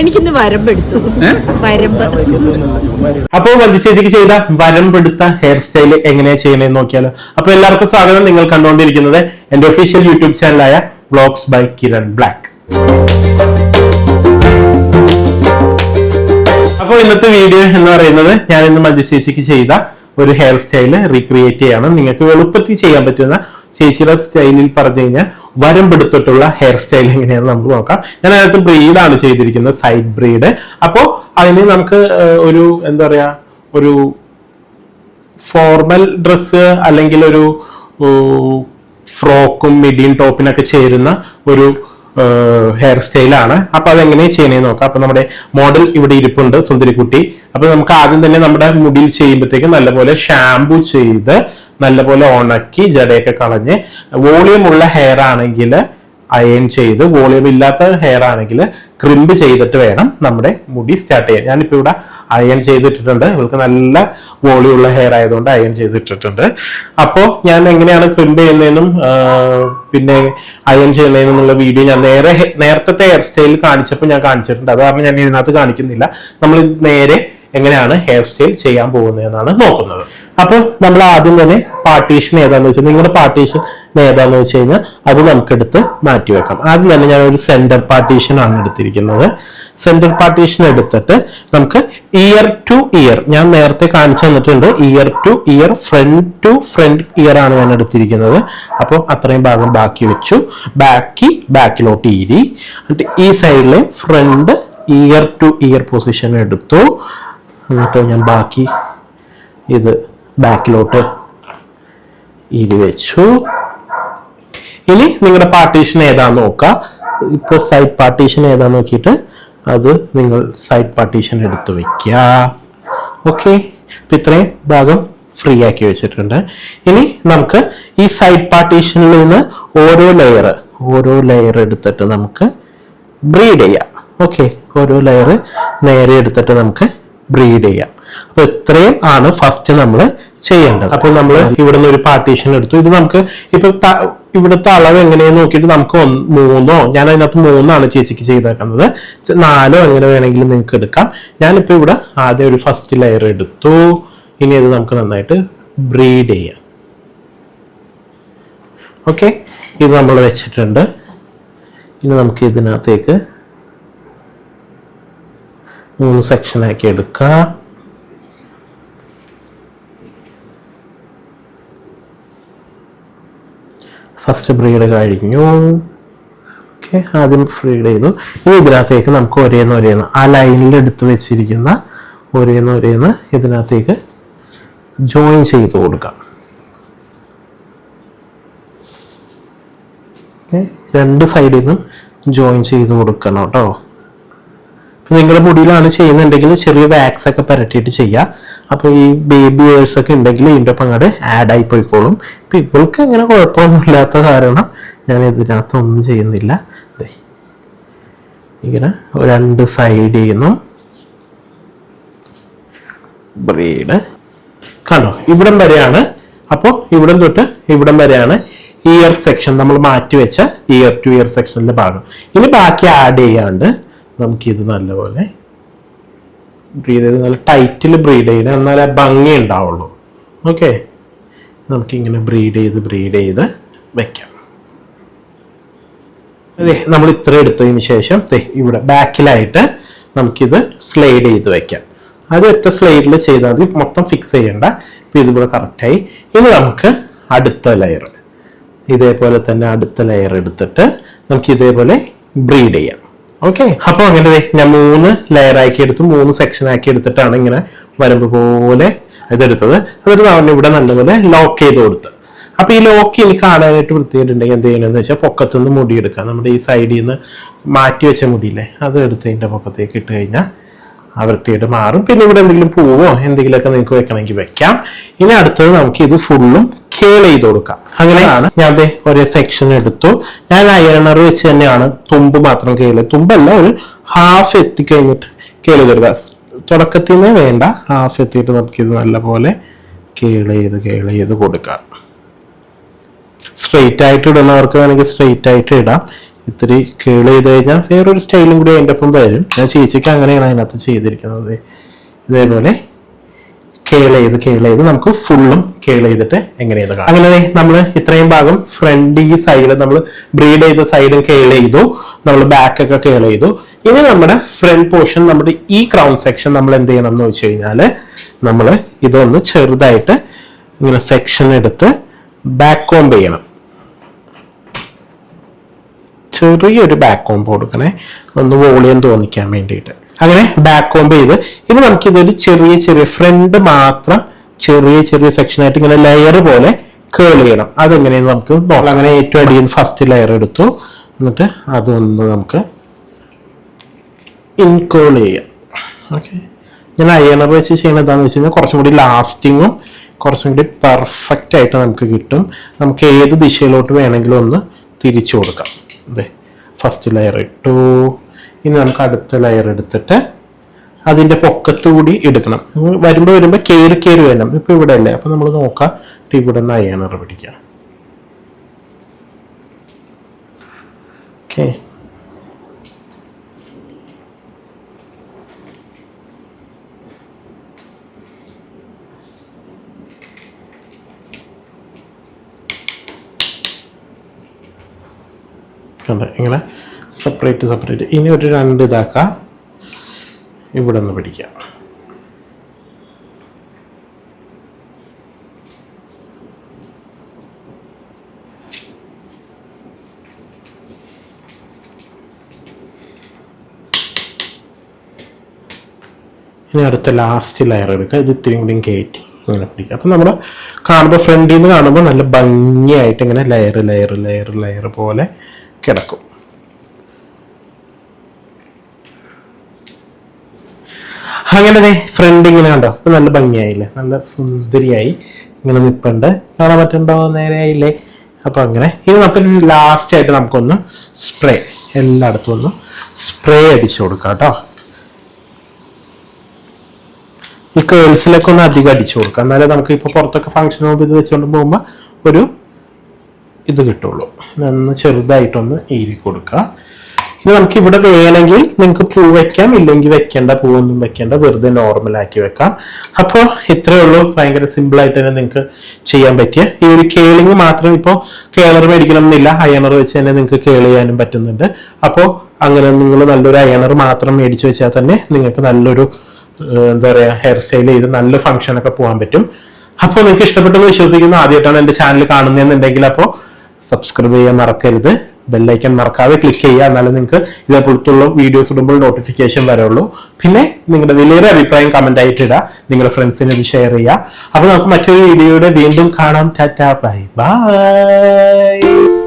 എനിക്കിന്ന് വരമ്പെടുത്തു. വരമ്പ്. അപ്പോൾ വന്ദിച്ചേച്ചിക്ക് ചേച്ചിക്ക് ചെയ്ത വരമ്പെടുത്ത ഹെയർ സ്റ്റൈൽ എങ്ങനെയാ ചെയ്യണേന്ന് നോക്കിയാലോ. അപ്പൊ എല്ലാവർക്കും സ്വാഗതം. നിങ്ങൾ കണ്ടുകൊണ്ടിരിക്കുന്നത് എന്റെ ഒഫീഷ്യൽ യൂട്യൂബ് ചാനലായ വ്ളോഗ്സ് ബൈ കിരൺ ബ്ലാക്ക് അപ്പോൾ ഇന്നത്തെ വീഡിയോ എന്ന് പറയുന്നത് ഞാൻ ഇന്ന് മഞ്ജു ചേച്ചിക്ക് ചെയ്ത ഒരു ഹെയർ സ്റ്റൈൽ റീക്രിയേറ്റ് ചെയ്യണം. നിങ്ങൾക്ക് എളുപ്പത്തിൽ ചെയ്യാൻ പറ്റുന്ന ചേച്ചിയുടെ സ്റ്റൈലിൽ പറഞ്ഞു കഴിഞ്ഞാൽ വരമ്പെടുത്തിട്ടുള്ള ഹെയർ സ്റ്റൈൽ എങ്ങനെയാണെന്ന് നമുക്ക് നോക്കാം. ഞാൻ അതിനകത്ത് ബ്രീഡാണ് ചെയ്തിരിക്കുന്നത് സൈഡ് ബ്രീഡ് അപ്പോൾ അതിന് നമുക്ക് ഒരു എന്താ പറയുക ഒരു ഫോർമൽ ഡ്രസ്സ് അല്ലെങ്കിൽ ഒരു ഫ്രോക്കും മിഡിയും ടോപ്പിനൊക്കെ ചേരുന്ന ഒരു ഹെയർ സ്റ്റൈലാണ് അപ്പൊ അതെങ്ങനെ ചെയ്യണേന്ന് നോക്കാം. അപ്പൊ നമ്മുടെ മോഡൽ ഇവിടെ ഇരിപ്പുണ്ട് സുന്ദരിക്കുട്ടി. അപ്പൊ നമുക്ക് ആദ്യം തന്നെ നമ്മുടെ മുടിയിൽ ചെയ്യുമ്പോഴത്തേക്ക് നല്ലപോലെ ഷാംപൂ ചെയ്ത് നല്ലപോലെ ഉണക്കി ജടയൊക്കെ കളഞ്ഞ് വോളിയം ഉള്ള ഹെയർ ആണെങ്കിൽ അയൺ ചെയ്ത് വോളിയം ഇല്ലാത്ത ഹെയർ ആണെങ്കിൽ ക്രിമ്പ് ചെയ്തിട്ട് വേണം നമ്മുടെ മുടി സ്റ്റാർട്ട് ചെയ്യാൻ. ഞാനിപ്പോ ഇവിടെ അയൺ ചെയ്തിട്ടിട്ടുണ്ട്. ഇവൾക്ക് നല്ല വോളിയം ഉള്ള ഹെയർ ആയതുകൊണ്ട് അയൺ ചെയ്തിട്ടിട്ടുണ്ട്. അപ്പോൾ ഞാൻ എങ്ങനെയാണ് ക്രിമ്പ് ചെയ്യുന്നതിനും പിന്നെ അയൺ ഉള്ള വീഡിയോ ഞാൻ നേരെ നേരത്തെ ഹെയർ സ്റ്റൈൽ കാണിച്ചപ്പോൾ ഞാൻ കാണിച്ചിട്ടുണ്ട്. അത് കാരണം ഞാൻ ഇതിനകത്ത് കാണിക്കുന്നില്ല. നമ്മൾ നേരെ എങ്ങനെയാണ് ഹെയർ സ്റ്റൈൽ ചെയ്യാൻ പോകുന്നത് എന്നാണ് നോക്കുന്നത്. അപ്പോൾ നമ്മൾ ആദ്യം തന്നെ പാർട്ടീഷൻ ഏതാന്ന് വെച്ചാൽ നിങ്ങളുടെ പാർട്ടീഷൻ ഏതാന്ന് വെച്ച് കഴിഞ്ഞാൽ അത് നമുക്കെടുത്ത് മാറ്റി വെക്കാം. ആദ്യം തന്നെ ഞാൻ ഒരു സെന്റർ പാർട്ടീഷൻ ആണ് എടുത്തിരിക്കുന്നത്. സെന്റർ പാർട്ടീഷൻ എടുത്തിട്ട് നമുക്ക് ഇയർ ടു ഇയർ ഞാൻ നേരത്തെ കാണിച്ചു തന്നിട്ടുണ്ട് ear to ear front to front ear ആണ് ഞാൻ എടുത്തിരിക്കുന്നത്. അപ്പോൾ അത്രയും ഭാഗം ബാക്കി വെച്ചു. ബാക്കി ബാക്കിലോട്ട് ഈരി എന്നിട്ട് ഈ സൈഡിലെ front ear to ear position എടുത്തു. എന്നിട്ട് ഞാൻ ബാക്കി ഇത് ബാക്കിലോട്ട് ഇരി വെച്ചു. ഇനി നിങ്ങളുടെ പാർട്ടീഷൻ ഏതാന്ന് നോക്കുക. ഇപ്പൊ സൈഡ് പാർട്ടീഷൻ ഏതാന്ന് നോക്കിയിട്ട് അത് നിങ്ങൾ സൈഡ് പാർട്ടീഷൻ എടുത്തു വയ്ക്കുക ഓക്കെ ഇപ്പൊ ഇത്രയും ഭാഗം ഫ്രീ ആക്കി വെച്ചിട്ടുണ്ട്. ഇനി നമുക്ക് ഈ സൈഡ് പാർട്ടീഷനിൽ നിന്ന് ഓരോ ലെയർ ഓരോ ലെയർ എടുത്തിട്ട് നമുക്ക് ബ്രീഡ് ചെയ്യാം. ഓക്കെ ഓരോ ലെയർ നേരെ എടുത്തിട്ട് നമുക്ക് ബ്രീഡ് ചെയ്യാം. അപ്പൊ ഇത്രയും ആണ് ഫസ്റ്റ് നമ്മൾ ചെയ്യേണ്ടത്. അപ്പൊ നമ്മൾ ഇവിടുന്ന് ഒരു പാർട്ടീഷൻ എടുത്തു. ഇത് നമുക്ക് ഇപ്പൊ ഇവിടുത്തെ അളവ് എങ്ങനെയെന്ന് നോക്കിയിട്ട് നമുക്ക് മൂന്നോ ഞാൻ അതിനകത്ത് മൂന്നാണ് ചേച്ചിക്ക് ചെയ്തേക്കുന്നത്. നാലോ എങ്ങനെ വേണമെങ്കിലും നിങ്ങൾക്ക് എടുക്കാം. ഞാനിപ്പോ ഇവിടെ ആദ്യം ഒരു ഫസ്റ്റ് ലെയർ എടുത്തു. ഇനി ഇത് നമുക്ക് നന്നായിട്ട് ബ്രീഡ് ചെയ്യാം. ഓക്കെ ഇത് നമ്മൾ വെച്ചിട്ടുണ്ട്. ഇനി നമുക്ക് ഇതിനകത്തേക്ക് മൂന്ന് സെക്ഷനാക്കി എടുക്കാം. ഫസ്റ്റ് ബ്രീഡ് കഴിഞ്ഞു. ഓക്കെ ആദ്യം ബ്രീഡ് ചെയ്തു. ഇനി ഇതിനകത്തേക്ക് നമുക്ക് ഒരേന്ന് ഒരേന്ന് ആ ലൈനിൽ എടുത്തു വെച്ചിരിക്കുന്ന ഒരേന്ന് ഒരേന്ന് ഇതിനകത്തേക്ക് ജോയിൻ ചെയ്ത് കൊടുക്കാം. രണ്ട് സൈഡിൽ നിന്നും ജോയിൻ ചെയ്ത് കൊടുക്കണം കേട്ടോ. നിങ്ങളുടെ മുടിയിലാണ് ചെയ്യുന്നുണ്ടെങ്കിൽ ചെറിയ വാക്സ് ഒക്കെ പരട്ടിയിട്ട് ചെയ്യുക അപ്പൊ ഈ ബേബി ഏഴ്സ് ഒക്കെ ഉണ്ടെങ്കിൽ ഇതിന്റെ ഒപ്പം അങ്ങോട്ട് ആഡ് ആയി പോയിക്കോളും. ഇപ്പൊ ഇവൾക്ക് അങ്ങനെ കുഴപ്പമൊന്നും ഇല്ലാത്ത കാരണം ഞാൻ ഇതിനകത്തൊന്നും ചെയ്യുന്നില്ല. ഇങ്ങനെ രണ്ട് സൈഡ് ചെയ്യുന്നു. ബ്രീഡ് കണ്ടോ? ഇവിടം വരെയാണ്. അപ്പോൾ ഇവിടം തൊട്ട് ഇവിടം വരെയാണ് ഇയർ സെക്ഷൻ നമ്മൾ മാറ്റി വെച്ച ഇയർ ടു ഇയർ സെക്ഷനിലെ ഭാഗം. ഇനി ബാക്കി ആഡ് ചെയ്യാണ്ട് നമുക്കിത് നല്ലപോലെ ബ്രീഡ് ചെയ്ത് നല്ല ടൈറ്റിൽ ബ്രീഡ് ചെയ്യണം എന്നാലേ ഭംഗി ഉണ്ടാവുള്ളൂ. ഓക്കെ നമുക്കിങ്ങനെ ബ്രീഡ് ചെയ്ത് ബ്രീഡ് ചെയ്ത് വെക്കാം. അതെ നമ്മൾ ഇത്ര എടുത്തതിന് ശേഷം ഇവിടെ ബാക്കിലായിട്ട് നമുക്കിത് സ്ലൈഡ് ചെയ്ത് വെക്കാം. അത് ഒറ്റ സ്ലൈഡിൽ ചെയ്താൽ മതി. മൊത്തം ഫിക്സ് ചെയ്യേണ്ട. ഇപ്പം ഇതിവിടെ കറക്റ്റായി ഇനി നമുക്ക് അടുത്ത ലെയർ ഇതേപോലെ തന്നെ അടുത്ത ലെയർ എടുത്തിട്ട് നമുക്ക് ഇതേപോലെ ബ്രീഡ് ചെയ്യാം. ഓക്കെ അപ്പോൾ അങ്ങനെ ഞാൻ മൂന്ന് ലെയർ ആക്കി എടുത്തു മൂന്ന് സെക്ഷൻ ആക്കി എടുത്തിട്ടാണ് ഇങ്ങനെ വരമ്പ് പോലെ ഇതെടുത്തത്. അതൊരു തവണ ഇവിടെ നല്ലപോലെ ലോക്ക് ചെയ്ത് കൊടുത്ത്. അപ്പൊ ഈ ലോക്ക് ഇനി കാണാനായിട്ട് വൃത്തിയായിട്ടുണ്ടെങ്കിൽ എന്ത് ചെയ്യണമെന്ന് വെച്ചാൽ പൊക്കത്തു നിന്ന് മുടി എടുക്കാം നമ്മുടെ ഈ സൈഡിൽ നിന്ന് മാറ്റി വെച്ച മുടിയില്ലേ അത് എടുത്ത് അതിന്റെ പൊക്കത്തേക്ക് ഇട്ട് കഴിഞ്ഞാൽ ആ വൃത്തിയായിട്ട് മാറും. പിന്നെ ഇവിടെ എന്തെങ്കിലും പൂവോ എന്തെങ്കിലുമൊക്കെ നിങ്ങൾക്ക് വെക്കണമെങ്കിൽ വെക്കാം. ഇനി അടുത്തത് നമുക്ക് ഇത് ഫുള്ളും കേൾ ചെയ്ത് കൊടുക്കാം. അങ്ങനെയാണ് ഞാൻ ഒരു സെക്ഷൻ എടുത്തു. ഞാൻ അയണർ വെച്ച് തന്നെയാണ് തുമ്പ് മാത്രം കേൾ തുമ്പല്ല ഒരു ഹാഫ് എത്തിക്കഴിഞ്ഞിട്ട് കേൾ തരുക തുടക്കത്തിൽ നിന്ന് വേണ്ട ഹാഫ് എത്തിയിട്ട് നമുക്കിത് നല്ലപോലെ കേൾ ചെയ്ത് കേൾ ചെയ്ത് കൊടുക്കാം. സ്ട്രെയിറ്റ് ആയിട്ട് ഇടുന്നവർക്ക് വേണമെങ്കിൽ സ്ട്രെയിറ്റ് ആയിട്ട് ഇടാം. ഇത്തിരി കേൾ ചെയ്ത് കഴിഞ്ഞാൽ വേറൊരു സ്റ്റൈലും കൂടി അതിന്റെ ഒപ്പം വരും. ഞാൻ ചേച്ചിക്ക് അങ്ങനെയാണ് അതിനകത്ത് ചെയ്തിരിക്കുന്നത്. ഇതേപോലെ കേൾ ചെയ്ത് കേൾ ചെയ്ത് നമുക്ക് ഫുള്ളും കേൾ ചെയ്തിട്ട് എങ്ങനെയാണ് കാണാം. അങ്ങനെ നമ്മൾ ഇത്രയും ഭാഗം ഫ്രണ്ട് ഈ സൈഡ് നമ്മൾ ബ്രീഡ് ചെയ്ത സൈഡും കേൾ ചെയ്തു. നമ്മൾ ബാക്ക് ഒക്കെ കേൾ ചെയ്തു. ഇനി നമ്മുടെ ഫ്രണ്ട് പോർഷൻ നമ്മുടെ ഈ ക്രൗൺ സെക്ഷൻ നമ്മൾ എന്ത് ചെയ്യണം എന്ന് വെച്ച് കഴിഞ്ഞാൽ നമ്മൾ ഇതൊന്ന് ചെറുതായിട്ട് ഇങ്ങനെ സെക്ഷൻ എടുത്ത് ബാക്ക് കോംബ് ചെയ്യണം. ചെറിയൊരു ബാക്ക് കോംബ് കൊടുക്കണേ. ഒന്ന് വോളിയം തോന്നിക്കാൻ വേണ്ടിയിട്ട്. അങ്ങനെ ബാക്ക് കോംബ് ചെയ്ത്. ഇനി നമുക്കിതൊരു ചെറിയ ചെറിയ ഫ്രണ്ട് മാത്രം ചെറിയ ചെറിയ സെക്ഷനായിട്ട് ഇങ്ങനെ ലെയർ പോലെ കേൾ ചെയ്യണം. അതെങ്ങനെയെന്ന് നമുക്ക് നോക്കാം. അങ്ങനെ ഏറ്റവും അടിയിൽ ഫസ്റ്റ് ലെയർ എടുത്തു. എന്നിട്ട് അതൊന്ന് നമുക്ക് ഇൻകേൾ ചെയ്യാം. ഓക്കെ ഞാൻ അയണർ വെച്ച് ചെയ്യണത് എന്താണെന്ന് വെച്ച് കഴിഞ്ഞാൽ കുറച്ചും കൂടി ലാസ്റ്റിങ്ങും കുറച്ചും കൂടി പെർഫെക്റ്റ് ആയിട്ട് നമുക്ക് കിട്ടും. നമുക്ക് ഏത് ദിശയിലോട്ട് വേണമെങ്കിലും ഒന്ന് തിരിച്ചു കൊടുക്കാം. അതെ ഫസ്റ്റ് ലെയർ ഇട്ടു. ഇനി നമുക്ക് അടുത്ത ലെയർ എടുത്തിട്ട് അതിന്റെ പൊക്കത്തുകൂടി എടുക്കണം. വരുമ്പോൾ വരുമ്പോൾ കയറി കയറി വരണം. ഇപ്പം ഇവിടെ അല്ലേ അപ്പോൾ നമ്മൾ നോക്കാം ഇവിടെ നിന്ന് അയണർ പിടിക്കാം. ഓക്കെ ഇങ്ങനെ സെപ്പറേറ്റ് സെപ്പറേറ്റ് ഇനി ഒരു രണ്ട് ഇതാക്കാം. ഇവിടെ നിന്ന് പിടിക്കാം. ഇനി അടുത്ത ലാസ്റ്റ് ലെയർ എടുക്കുക ഇത് ഇത്തിരി കൂടിയും കയറ്റി ഇങ്ങനെ പിടിക്കുക അപ്പം നമ്മൾ കാണുമ്പോൾ ഫ്രണ്ടിൽ നിന്ന് കാണുമ്പോൾ നല്ല ഭംഗിയായിട്ട് ഇങ്ങനെ ലെയർ ലെയർ ലെയർ ലെയർ പോലെ കിടക്കും. അങ്ങനെ ഫ്രണ്ട് ഇങ്ങനെ കണ്ടോ? ഇപ്പൊ നല്ല ഭംഗിയായില്ലേ? നല്ല സുന്ദരിയായി ഇങ്ങനെ നിപ്പുണ്ട്. കാണാൻ പറ്റണ്ടോ നേരെ ആയില്ലേ? അപ്പൊ അങ്ങനെ. ഇനി നമുക്ക് ലാസ്റ്റ് ആയിട്ട് നമുക്കൊന്ന് സ്പ്രേ എല്ലായിടത്തും ഒന്ന് സ്പ്രേ അടിച്ചു കൊടുക്കാം കേട്ടോ. ഈ കേൾസിലൊക്കെ ഒന്ന് അധികം അടിച്ചു കൊടുക്കാം. എന്നാലേ നമുക്ക് ഇപ്പൊ പുറത്തൊക്കെ ഫംഗ്ഷൻ ഹോബ് ഇത് വെച്ചുകൊണ്ട് പോകുമ്പോൾ ഒരു ഇത് കിട്ടുള്ളൂ. ഇതൊന്ന് ചെറുതായിട്ടൊന്ന് ഈരി കൊടുക്കുക ഇനി നമുക്ക് ഇവിടെ വേണമെങ്കിൽ നിങ്ങൾക്ക് പൂ വെക്കാം ഇല്ലെങ്കിൽ വെക്കേണ്ട പൂവൊന്നും വെക്കേണ്ട വെറുതെ നോർമൽ ആക്കി വെക്കാം. അപ്പോൾ ഇത്രയേ ഉള്ളൂ. ഭയങ്കര സിമ്പിൾ ആയിട്ട് തന്നെ നിങ്ങൾക്ക് ചെയ്യാൻ പറ്റിയ ഈ ഒരു കേളിങ് മാത്രം ഇപ്പോൾ കേളർ മേടിക്കണം എന്നില്ല. അയണർ വെച്ച് തന്നെ നിങ്ങൾക്ക് കേൾ ചെയ്യാനും പറ്റുന്നുണ്ട്. അപ്പോൾ അങ്ങനെ നിങ്ങൾ നല്ലൊരു അയണർ മാത്രം മേടിച്ചു വെച്ചാൽ തന്നെ നിങ്ങൾക്ക് നല്ലൊരു എന്താ പറയുക ഹെയർ സ്റ്റൈൽ ചെയ്ത് നല്ല ഫംഗ്ഷൻ ഒക്കെ പോകാൻ പറ്റും. അപ്പോൾ നിങ്ങൾക്ക് ഇഷ്ടപ്പെട്ടെന്ന് വിശ്വസിക്കുന്നു. ആദ്യമായിട്ടാണ് എന്റെ ചാനൽ കാണുന്നതെന്നുണ്ടെങ്കിൽ അപ്പോൾ സബ്സ്ക്രൈബ് ചെയ്യാൻ മറക്കരുത്. ബെല്ലൈക്കൺ മറക്കാതെ ക്ലിക്ക് ചെയ്യുക എന്നാലും നിങ്ങൾക്ക് ഇതേപോലത്തുള്ള വീഡിയോസ് ഇടുമ്പോൾ നോട്ടിഫിക്കേഷൻ വരുള്ളൂ പിന്നെ നിങ്ങളുടെ വലിയൊരു അഭിപ്രായം കമന്റ് ആയിട്ട് ഇടുക നിങ്ങളുടെ ഫ്രണ്ട്സിന് ഇത് ഷെയർ ചെയ്യുക. അപ്പോൾ നമുക്ക് മറ്റൊരു വീഡിയോയുടെ വീണ്ടും കാണാം. Tata bye bye